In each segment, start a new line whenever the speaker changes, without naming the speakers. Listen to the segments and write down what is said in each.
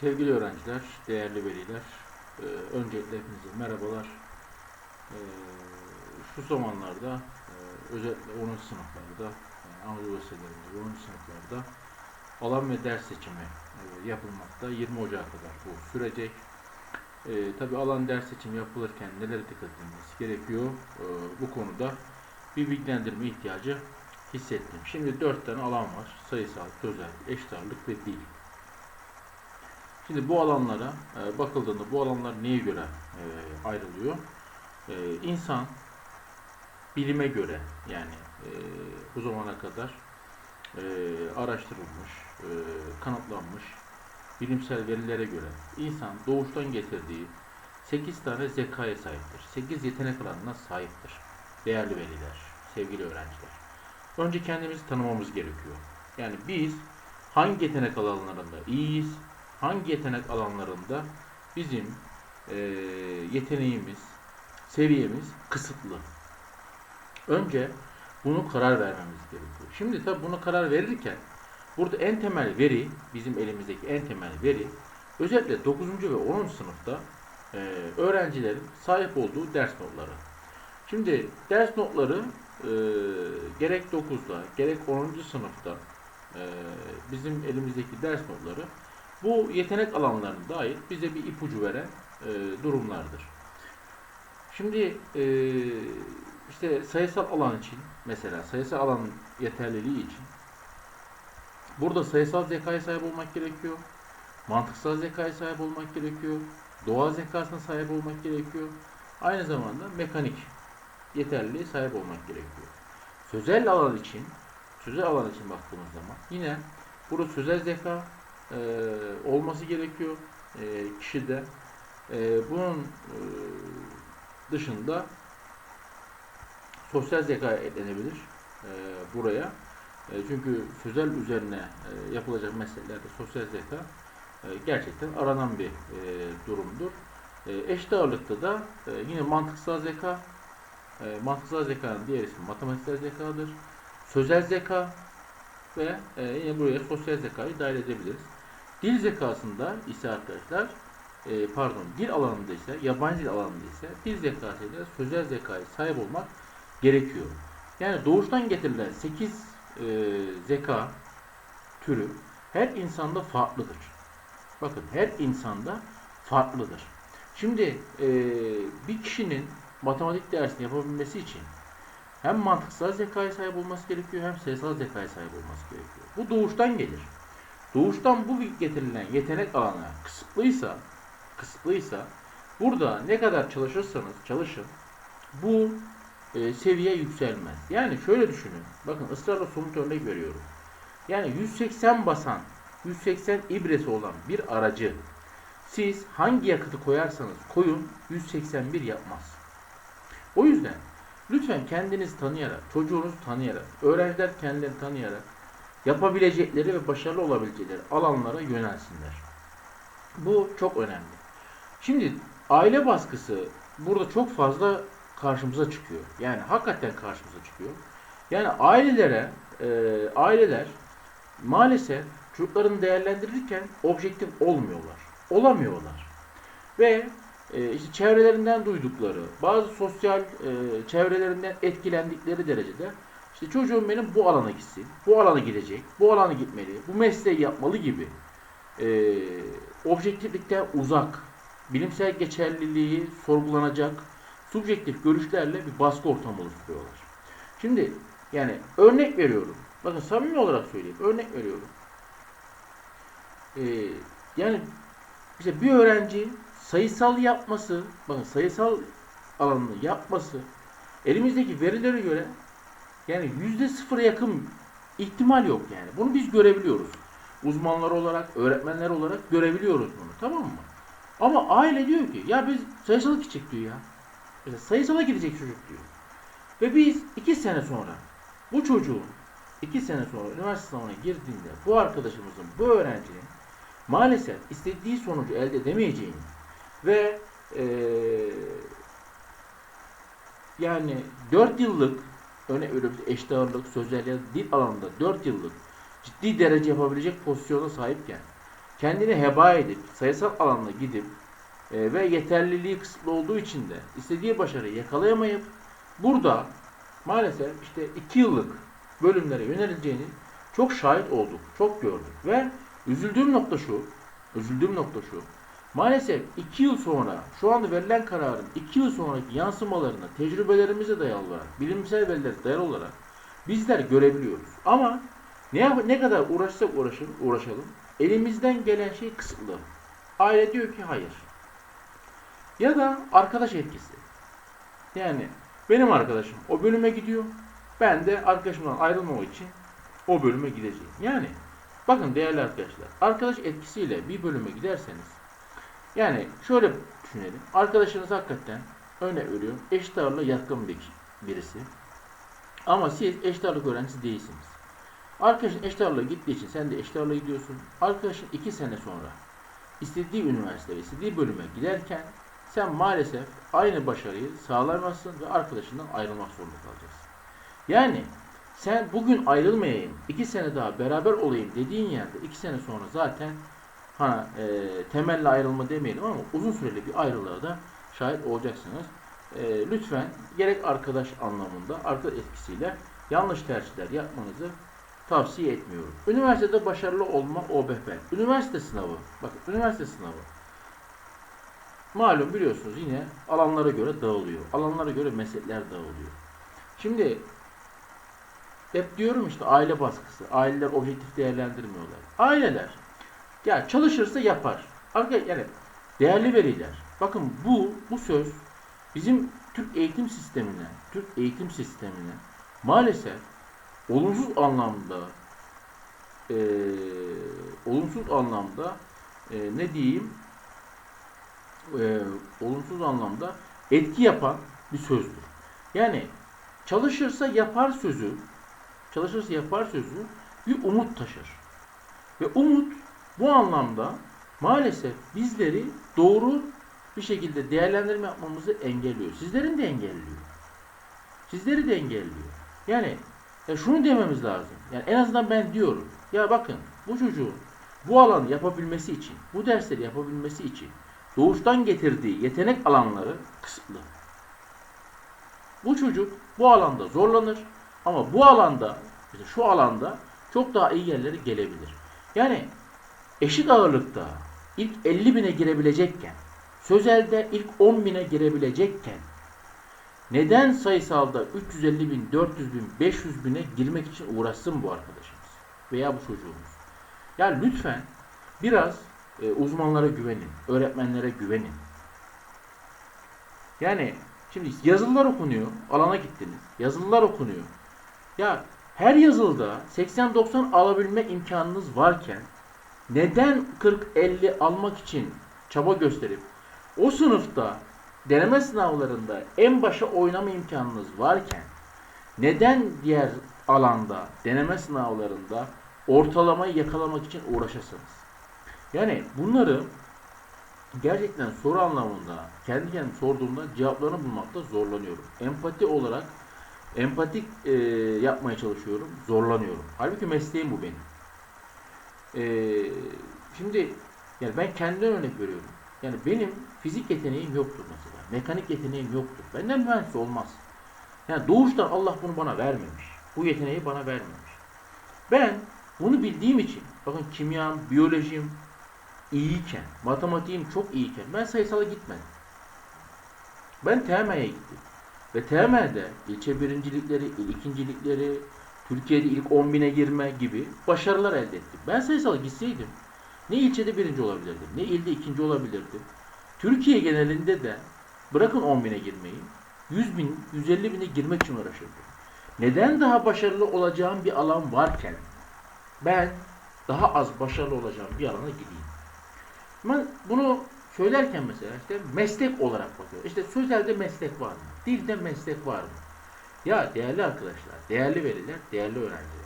Sevgili öğrenciler, değerli veliler, e, öncelikle hepinize merhabalar. E, şu zamanlarda e, özellikle 10. sınıflarda, yani Anadolu Liselerinde 10. sınıflarda alan ve ders seçimi yapılmakta. 20 Ocak'a kadar bu sürecek. Tabi alan ders seçimi yapılırken nelere dikkat edilmesi gerekiyor bu konuda bir bilgilendirme ihtiyacı hissettim. Şimdi 4 tane alan var. Sayısal, sözel, eşit ağırlık ve dil. Şimdi bu alanlara e, bakıldığında bu alanlar neye göre e, ayrılıyor? E, insan bilime göre yani e, bu zamana kadar e, araştırılmış, kanıtlanmış bilimsel verilere göre insan doğuştan getirdiği 8 tane zekaya sahiptir. 8 yetenek alanına sahiptir. Değerli veliler, sevgili öğrenciler. Önce kendimizi tanımamız gerekiyor. Yani biz hangi yetenek alanlarında iyiyiz, hangi yetenek alanlarında bizim e, yeteneğimiz, seviyemiz kısıtlı. Önce bunu karar vermemiz gerekiyor. Şimdi tabi bunu karar verirken burada en temel veri, bizim elimizdeki en temel veri özellikle 9. ve 10. sınıfta e, öğrencilerin sahip olduğu ders notları. Şimdi ders notları e, gerek 9'da gerek 10. sınıfta e, bizim elimizdeki ders notları bu yetenek alanlarına dair bize bir ipucu veren e, durumlardır. Şimdi e, işte sayısal alan için mesela sayısal alan yeterliliği için burada sayısal zekaya sahip olmak gerekiyor. Mantıksal zekaya sahip olmak gerekiyor. Doğa zekasına sahip olmak gerekiyor. Aynı zamanda mekanik yeterliliğe sahip olmak gerekiyor. Sözel alan için sözel alan için baktığımız zaman yine burada sözel zeka e, olması gerekiyor e, kişide. E, bunun e, dışında sosyal zeka eklenebilir e, buraya. E, çünkü sözel üzerine e, yapılacak meselelerde sosyal zeka e, gerçekten aranan bir e, durumdur. E, eşit ağırlıkta da e, yine mantıksal zeka, e, mantıksal zekanın diğer ismi matematiksel zekadır. Sözel zeka ve e, yine buraya sosyal zekayı dahil edebiliriz. Dil zekasında ise arkadaşlar e, pardon dil alanında ise yabancı dil alanında ise dil zekasıyla sözel zekaya sahip olmak gerekiyor. Yani doğuştan getirilen 8 e, zeka türü her insanda farklıdır. Bakın her insanda farklıdır. Şimdi e, bir kişinin matematik dersini yapabilmesi için hem mantıksal zekaya sahip olması gerekiyor hem sayısal zekaya sahip olması gerekiyor. Bu doğuştan gelir. Doğuştan bu getirilen yetenek alanı kısıtlıysa, kısıtlıysa burada ne kadar çalışırsanız çalışın bu e, seviye yükselmez. Yani şöyle düşünün. Bakın ısrarla somut örnek veriyorum. Yani 180 basan, 180 ibresi olan bir aracı siz hangi yakıtı koyarsanız koyun 181 yapmaz. O yüzden lütfen kendinizi tanıyarak, çocuğunuzu tanıyarak, öğrenciler kendilerini tanıyarak yapabilecekleri ve başarılı olabilecekleri alanlara yönelsinler. Bu çok önemli. Şimdi aile baskısı burada çok fazla karşımıza çıkıyor. Yani hakikaten karşımıza çıkıyor. Yani ailelere, e, aileler maalesef çocuklarını değerlendirirken objektif olmuyorlar. Olamıyorlar. Ve e, işte çevrelerinden duydukları, bazı sosyal e, çevrelerinden etkilendikleri derecede işte çocuğum benim bu alana gitsin, bu alana gidecek, bu alana gitmeli, bu mesleği yapmalı gibi e, objektiflikten uzak, bilimsel geçerliliği sorgulanacak subjektif görüşlerle bir baskı ortamı oluşturuyorlar. Şimdi yani örnek veriyorum. Bakın samimi olarak söyleyeyim. Örnek veriyorum. Ee, yani işte bir öğrenci sayısal yapması, bakın sayısal alanını yapması elimizdeki verilere göre yani yüzde sıfıra yakın ihtimal yok yani. Bunu biz görebiliyoruz. Uzmanlar olarak, öğretmenler olarak görebiliyoruz bunu. Tamam mı? Ama aile diyor ki ya biz sayısal gidecek diyor ya. Mesela sayısala gidecek çocuk diyor. Ve biz iki sene sonra bu çocuğun iki sene sonra üniversite sınavına girdiğinde bu arkadaşımızın, bu öğrencinin maalesef istediği sonucu elde edemeyeceğini ve ee, yani 4 yıllık örnek veriyorum eşit ağırlık, sözel ya dil alanında 4 yıllık ciddi derece yapabilecek pozisyona sahipken kendini heba edip sayısal alanda gidip e, ve yeterliliği kısıtlı olduğu için de istediği başarıyı yakalayamayıp burada maalesef işte iki yıllık bölümlere yöneleceğini çok şahit olduk, çok gördük. Ve üzüldüğüm nokta şu, üzüldüğüm nokta şu, maalesef iki yıl sonra şu anda verilen kararın iki yıl sonraki yansımalarını tecrübelerimize dayalı olarak, bilimsel verilere dayalı olarak bizler görebiliyoruz. Ama ne, yap- ne kadar uğraşsak uğraşalım, uğraşalım, elimizden gelen şey kısıtlı. Aile diyor ki hayır. Ya da arkadaş etkisi. Yani benim arkadaşım o bölüme gidiyor. Ben de arkadaşımdan ayrılmamak için o bölüme gideceğim. Yani bakın değerli arkadaşlar, arkadaş etkisiyle bir bölüme giderseniz yani şöyle düşünelim. Arkadaşınız hakikaten örnek veriyorum eşit ağırlığa yatkın bir birisi. Ama siz eşit ağırlık öğrencisi değilsiniz. Arkadaşın eşit ağırlığa gittiği için sen de eşit ağırlığa gidiyorsun. Arkadaşın iki sene sonra istediği üniversiteye, istediği bölüme giderken sen maalesef aynı başarıyı sağlayamazsın ve arkadaşından ayrılmak zorunda kalacaksın. Yani sen bugün ayrılmayayım, iki sene daha beraber olayım dediğin yerde iki sene sonra zaten ha, e, temelli ayrılma demeyelim ama uzun süreli bir ayrılığa da şahit olacaksınız. E, lütfen gerek arkadaş anlamında, arkadaş etkisiyle yanlış tercihler yapmanızı tavsiye etmiyorum. Üniversitede başarılı olma OBP. Üniversite sınavı. Bakın üniversite sınavı. Malum biliyorsunuz yine alanlara göre dağılıyor. Alanlara göre meslekler dağılıyor. Şimdi hep diyorum işte aile baskısı. Aileler objektif değerlendirmiyorlar. Aileler ya çalışırsa yapar. Arkadaşlar yani değerli veliler. Bakın bu bu söz bizim Türk eğitim sistemine, Türk eğitim sistemine maalesef olumsuz anlamda eee, olumsuz anlamda eee, ne diyeyim eee, olumsuz anlamda etki yapan bir sözdür. Yani çalışırsa yapar sözü çalışırsa yapar sözü bir umut taşır. Ve umut bu anlamda maalesef bizleri doğru bir şekilde değerlendirme yapmamızı engelliyor. Sizlerin de engelliyor. Sizleri de engelliyor. Yani ya şunu dememiz lazım. Yani en azından ben diyorum. Ya bakın bu çocuğun bu alanı yapabilmesi için, bu dersleri yapabilmesi için doğuştan getirdiği yetenek alanları kısıtlı. Bu çocuk bu alanda zorlanır ama bu alanda, işte şu alanda çok daha iyi yerlere gelebilir. Yani eşit ağırlıkta ilk 50 bine girebilecekken, sözelde ilk 10 bine girebilecekken, neden sayısalda 350 bin, 400 bin, 500 bine girmek için uğraşsın bu arkadaşımız veya bu çocuğumuz? Ya lütfen biraz e, uzmanlara güvenin, öğretmenlere güvenin. Yani şimdi yazılılar okunuyor, alana gittiniz, yazılılar okunuyor. Ya her yazılıda 80-90 alabilme imkanınız varken neden 40-50 almak için çaba gösterip o sınıfta deneme sınavlarında en başa oynama imkanınız varken neden diğer alanda deneme sınavlarında ortalamayı yakalamak için uğraşasınız? Yani bunları gerçekten soru anlamında kendi kendime sorduğumda cevaplarını bulmakta zorlanıyorum. Empati olarak empatik e, yapmaya çalışıyorum, zorlanıyorum. Halbuki mesleğim bu benim. E, şimdi yani ben kendimden örnek veriyorum. Yani benim fizik yeteneğim yoktur mesela. Mekanik yeteneğim yoktur. Benden mühendis olmaz. Yani doğuştan Allah bunu bana vermemiş. Bu yeteneği bana vermemiş. Ben bunu bildiğim için bakın kimyam, biyolojim iyiyken, matematiğim çok iyiyken ben sayısala gitmedim. Ben TM'ye gittim. Ve TM'de ilçe birincilikleri, il ikincilikleri, Türkiye'de ilk 10 bine girme gibi başarılar elde ettim. Ben sayısala gitseydim ne ilçede birinci olabilirdim, ne ilde ikinci olabilirdim. Türkiye genelinde de bırakın 10 bine girmeyi, 100 bin, 150 bine girmek için uğraşırdım. Neden daha başarılı olacağım bir alan varken ben daha az başarılı olacağım bir alana gideyim? Ben bunu söylerken mesela işte meslek olarak bakıyorum. İşte sözelde meslek var mı? Dilde meslek var mı? Ya değerli arkadaşlar, değerli veliler, değerli öğrenciler.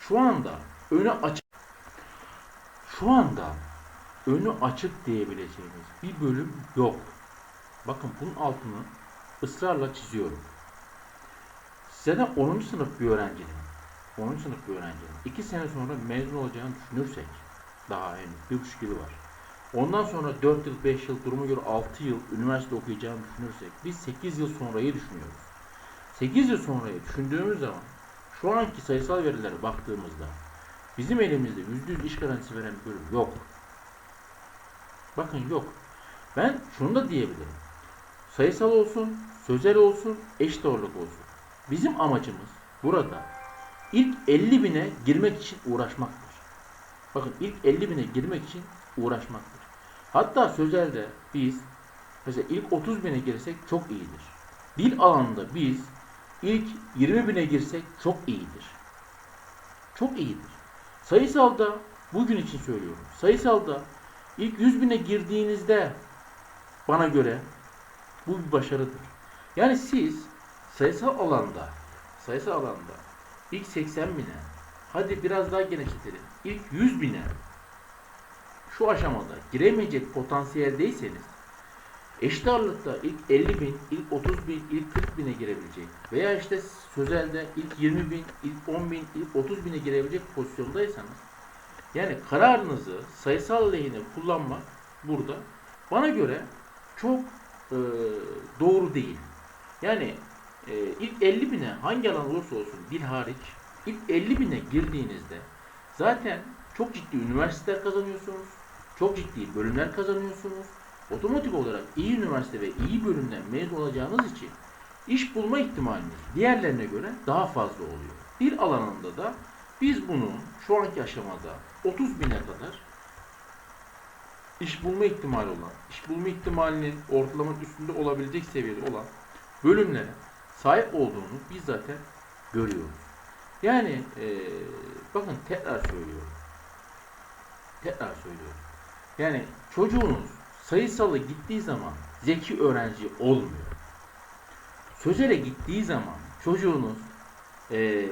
Şu anda önü açık şu anda önü açık diyebileceğimiz bir bölüm yok. Bakın bunun altını ısrarla çiziyorum. Size de 10. sınıf bir öğrencinin, 10. sınıf bir öğrencinin 2 sene sonra mezun olacağını düşünürsek Daha henüz. Bir buçuk yılı var. Ondan sonra 4 yıl, 5 yıl, duruma göre 6 yıl üniversite okuyacağını düşünürsek biz 8 yıl sonrayı düşünüyoruz. 8 yıl sonrayı düşündüğümüz zaman şu anki sayısal verilere baktığımızda bizim elimizde %100 iş garantisi veren bir bölüm yok. Bakın yok. Ben şunu da diyebilirim. Sayısal olsun, sözel olsun, eşit ağırlık olsun. Bizim amacımız burada ilk 50 bine girmek için uğraşmaktır. Bakın ilk 50 bine girmek için uğraşmaktır. Hatta sözelde biz mesela ilk 30 bine girsek çok iyidir. Dil alanında biz ilk 20 bine girsek çok iyidir. Çok iyidir. Sayısalda bugün için söylüyorum. Sayısalda ilk 100 bine girdiğinizde bana göre bu bir başarıdır. Yani siz sayısal alanda sayısal alanda ilk 80 bine hadi biraz daha genişletelim. İlk 100 bine şu aşamada giremeyecek potansiyeldeyseniz eşit ağırlıkta ilk 50 bin, ilk 30 bin, ilk 40 bine girebilecek veya işte sözelde ilk 20 bin, ilk 10 bin, ilk 30 bine girebilecek pozisyondaysanız yani kararınızı sayısal lehine kullanmak burada bana göre çok e, doğru değil. Yani e, ilk 50 bine hangi alan olursa olsun dil hariç ilk 50 bine girdiğinizde zaten çok ciddi üniversiteler kazanıyorsunuz. Çok ciddi bölümler kazanıyorsunuz. Otomatik olarak iyi üniversite ve iyi bölümden mezun olacağınız için iş bulma ihtimaliniz diğerlerine göre daha fazla oluyor. Dil alanında da biz bunu şu anki aşamada 30 bine kadar iş bulma ihtimali olan, iş bulma ihtimalinin ortalamanın üstünde olabilecek seviyede olan bölümlere sahip olduğunu biz zaten görüyoruz. Yani eee, bakın tekrar söylüyorum. Tekrar söylüyorum. Yani çocuğunuz sayısalı gittiği zaman zeki öğrenci olmuyor. Sözele gittiği zaman çocuğunuz eee,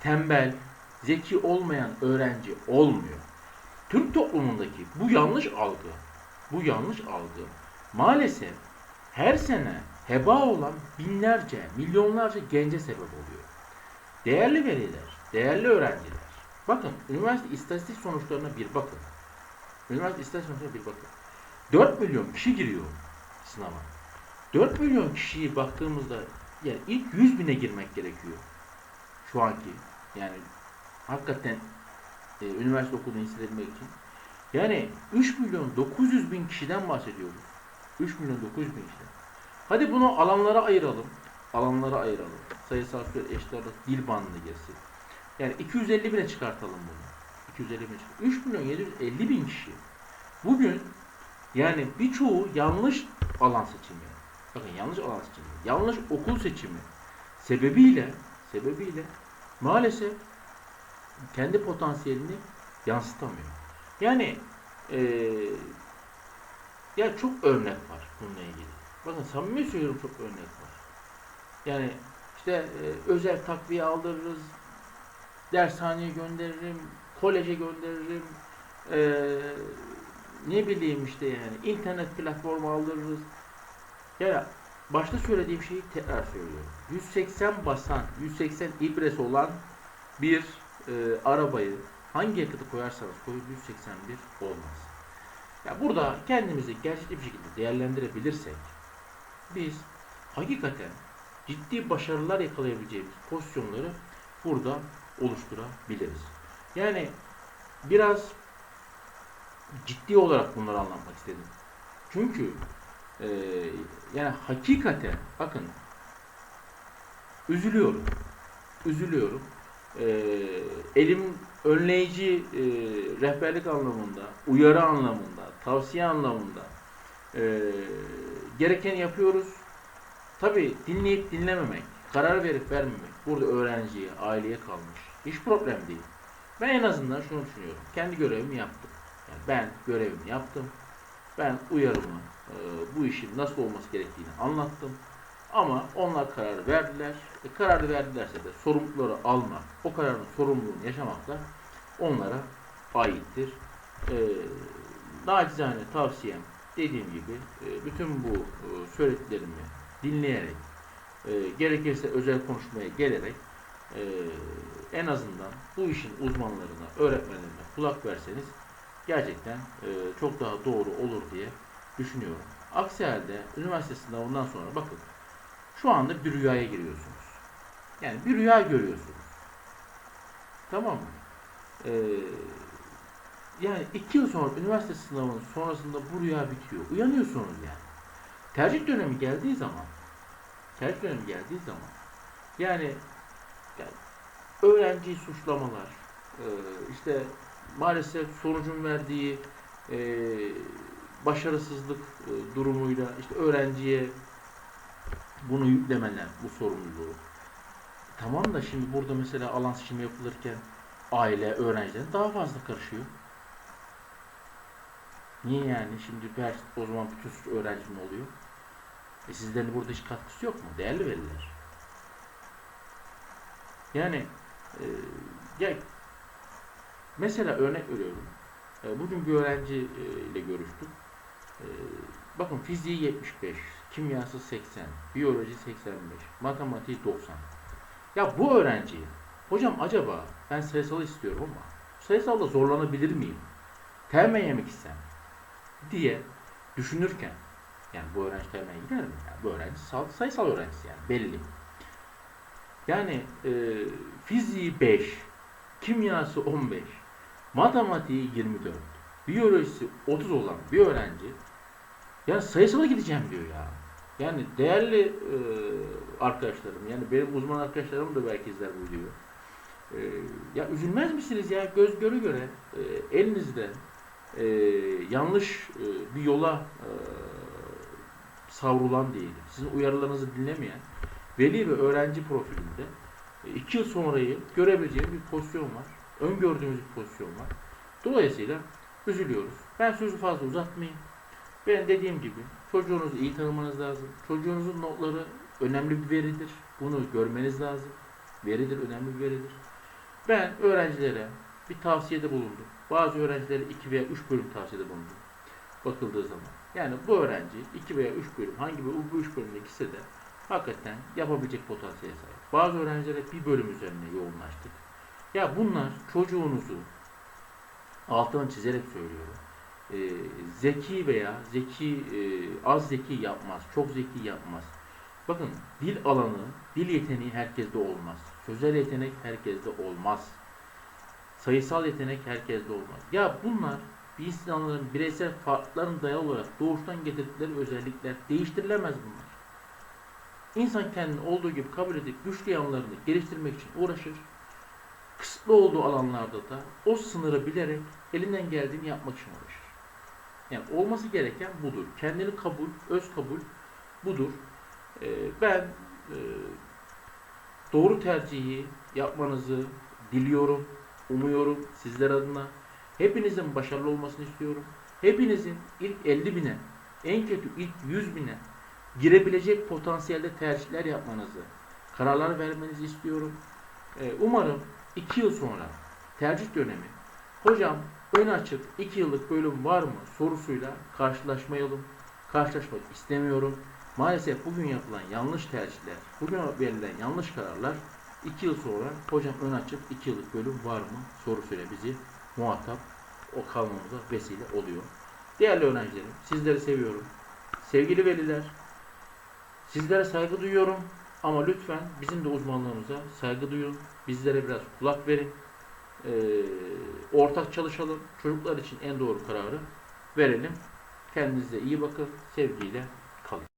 tembel, zeki olmayan öğrenci olmuyor. Türk toplumundaki bu yanlış algı, bu yanlış algı maalesef her sene heba olan binlerce, milyonlarca gence sebep oluyor. Değerli veliler, değerli öğrenciler. Bakın üniversite istatistik sonuçlarına bir bakın. Üniversite istatistik sonuçlarına bir bakın. 4 milyon kişi giriyor sınava. 4 milyon kişiyi baktığımızda yani ilk 100 bine girmek gerekiyor. Şu anki yani hakikaten e, üniversite okulunu hissedilmek için. Yani 3 milyon 900 bin kişiden bahsediyoruz. 3 milyon 900 bin kişiden. Hadi bunu alanlara ayıralım. Alanlara ayıralım. Sayısal süre eşit dil bandına girsin. Yani 250 bine çıkartalım bunu. 250 bine çıkartalım. 3 milyon 750 bin kişi. Bugün yani birçoğu yanlış alan seçimi. Bakın yanlış alan seçimi. Yanlış okul seçimi sebebiyle sebebiyle maalesef kendi potansiyelini yansıtamıyor. Yani eee ya çok örnek var bununla ilgili. Bakın samimi söylüyorum çok örnek var. Yani işte e, özel takviye aldırırız, dershaneye gönderirim, koleje gönderirim, e, ne bileyim işte yani internet platformu aldırırız. Yani başta söylediğim şeyi tekrar söylüyorum. 180 basan, 180 ibresi olan bir e, arabayı hangi yakıtı koyarsanız koyun 181 olmaz. Ya burada kendimizi gerçekçi bir şekilde değerlendirebilirsek biz hakikaten ciddi başarılar yakalayabileceğimiz pozisyonları burada oluşturabiliriz. Yani biraz ciddi olarak bunları anlatmak istedim. Çünkü e, yani hakikaten bakın üzülüyorum. Üzülüyorum. E, elim önleyici e, rehberlik anlamında, uyarı anlamında, tavsiye anlamında e, gereken yapıyoruz. Tabi dinleyip dinlememek, karar verip vermemek burada öğrenciye, aileye kalmış. Hiç problem değil. Ben en azından şunu düşünüyorum. Kendi görevimi yaptım. Yani ben görevimi yaptım. Ben uyarımı, e, bu işin nasıl olması gerektiğini anlattım. Ama onlar karar verdiler. E, kararı verdilerse de sorumlulukları almak, o kararın sorumluluğunu yaşamak da onlara aittir. E, nacizane tavsiyem dediğim gibi e, bütün bu e, söylediklerimi dinleyerek, gerekirse özel konuşmaya gelerek en azından bu işin uzmanlarına, öğretmenlerine kulak verseniz gerçekten e, çok daha doğru olur diye düşünüyorum. Aksi halde üniversite sınavından sonra bakın şu anda bir rüyaya giriyorsunuz. Yani bir rüya görüyorsunuz. Tamam mı? Ee, yani iki yıl sonra üniversite sınavının sonrasında bu rüya bitiyor. Uyanıyorsunuz yani. Tercih dönemi geldiği zaman tercih dönemi geldiği zaman yani, yani öğrenciyi suçlamalar e, işte maalesef sonucun verdiği e, başarısızlık e, durumuyla işte öğrenciye bunu yüklemeler bu sorumluluğu. Tamam da şimdi burada mesela alan seçimi yapılırken aile öğrencilerin daha fazla karışıyor. Niye yani? Şimdi her o zaman bütün suç öğrenci mi oluyor? E sizlerin burada hiç katkısı yok mu? Değerli veliler. Yani e, ya mesela örnek veriyorum. E, bugün bir öğrenci e, ile görüştüm. E, bakın fiziği 75, kimyası 80, biyoloji 85, matematiği 90. Ya bu öğrenciyi hocam acaba ben sayısalı istiyorum ama sayısalda zorlanabilir miyim? Terme yemek istem diye düşünürken yani bu öğrenci termeye gider mi? Yani bu öğrenci sal- sayısal öğrencisi yani belli. Yani e, fiziği 5, kimyası 15, matematiği 24, biyolojisi 30 olan bir öğrenci ya sayısala gideceğim diyor ya. Yani değerli e, arkadaşlarım, yani benim uzman arkadaşlarım da belki izler bu videoyu. E, ya üzülmez misiniz ya göz göre göre e, elinizde e, yanlış e, bir yola e, savrulan değil, sizin uyarılarınızı dinlemeyen veli ve öğrenci profilinde e, iki yıl sonrayı görebileceğimiz bir pozisyon var. Öngördüğümüz bir pozisyon var. Dolayısıyla üzülüyoruz. Ben sözü fazla uzatmayayım. Ben dediğim gibi çocuğunuzu iyi tanımanız lazım. Çocuğunuzun notları önemli bir veridir. Bunu görmeniz lazım. Veridir, önemli bir veridir. Ben öğrencilere bir tavsiyede bulundum. Bazı öğrencilere 2 veya 3 bölüm tavsiyede bulundum. Bakıldığı zaman. Yani bu öğrenci 2 veya 3 bölüm hangi bu 3 bölümde ikisi de hakikaten yapabilecek potansiyele sahip. Bazı öğrencilere bir bölüm üzerine yoğunlaştık. Ya bunlar çocuğunuzu altını çizerek söylüyorum. e, zeki veya zeki e, az zeki yapmaz, çok zeki yapmaz. Bakın dil alanı, dil yeteneği herkeste olmaz. Sözel yetenek herkeste olmaz. Sayısal yetenek herkeste olmaz. Ya bunlar bir insanların bireysel farklarına dayalı olarak doğuştan getirdikleri özellikler değiştirilemez bunlar. İnsan kendini olduğu gibi kabul edip güçlü yanlarını geliştirmek için uğraşır. Kısıtlı olduğu alanlarda da o sınırı bilerek elinden geldiğini yapmak için uğraşır. Yani olması gereken budur. Kendini kabul, öz kabul budur. Ee, ben e, doğru tercihi yapmanızı diliyorum, umuyorum sizler adına. Hepinizin başarılı olmasını istiyorum. Hepinizin ilk 50 bine, en kötü ilk 100 bine girebilecek potansiyelde tercihler yapmanızı, kararlar vermenizi istiyorum. Ee, umarım 2 yıl sonra tercih dönemi, hocam ön açık 2 yıllık bölüm var mı sorusuyla karşılaşmayalım. Karşılaşmak istemiyorum. Maalesef bugün yapılan yanlış tercihler, bugün verilen yanlış kararlar 2 yıl sonra hocam ön açık 2 yıllık bölüm var mı sorusuyla bizi muhatap o kalmamıza vesile oluyor. Değerli öğrencilerim, sizleri seviyorum. Sevgili veliler, sizlere saygı duyuyorum ama lütfen bizim de uzmanlığımıza saygı duyun. Bizlere biraz kulak verin. Ee, ortak çalışalım. Çocuklar için en doğru kararı verelim. Kendinize iyi bakın. Sevgiyle kalın.